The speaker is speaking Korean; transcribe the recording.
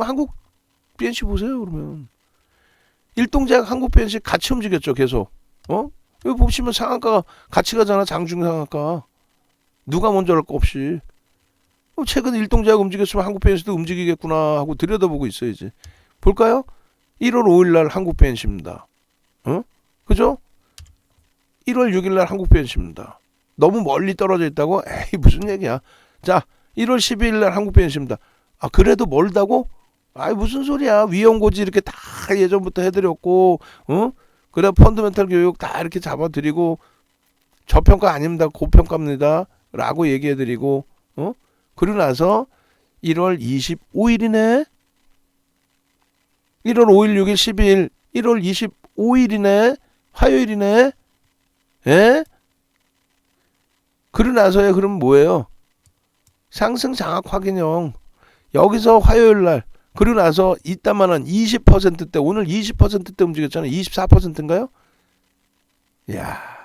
뭐 한국 BNC 보세요 그러면. 일동제약 한국 BNC 같이 움직였죠 계속. 어? 여기 보시면 상한가 같이 가잖아 장중 상한가. 누가 먼저 할 거 없이. 어, 최근 일동제약 움직였으면 한국 BNC도 움직이겠구나 하고 들여다보고 있어야지 볼까요? 1월 5일 날 한국 BNC입니다. 어? 그죠? 1월 6일 날 한국 BNC입니다. 너무 멀리 떨어져 있다고? 에이 무슨 얘기야? 자 1월 12일 날 한국 BNC입니다. 아 그래도 멀다고 아이 무슨 소리야. 위험고지 이렇게 다 예전부터 해드렸고 어? 그래 펀드멘탈 교육 다 이렇게 잡아드리고 저평가 아닙니다. 고평가입니다. 라고 얘기해드리고 어? 그러고 나서 1월 25일이네? 1월 5일 6일 12일 1월 25일이네? 화요일이네? 예? 그러고 나서야 그럼 뭐예요? 상승 장악 확인형. 여기서 화요일 날 그리고 나서 이따만한 20%대 오늘 20%대 움직였잖아요. 24%인가요? 야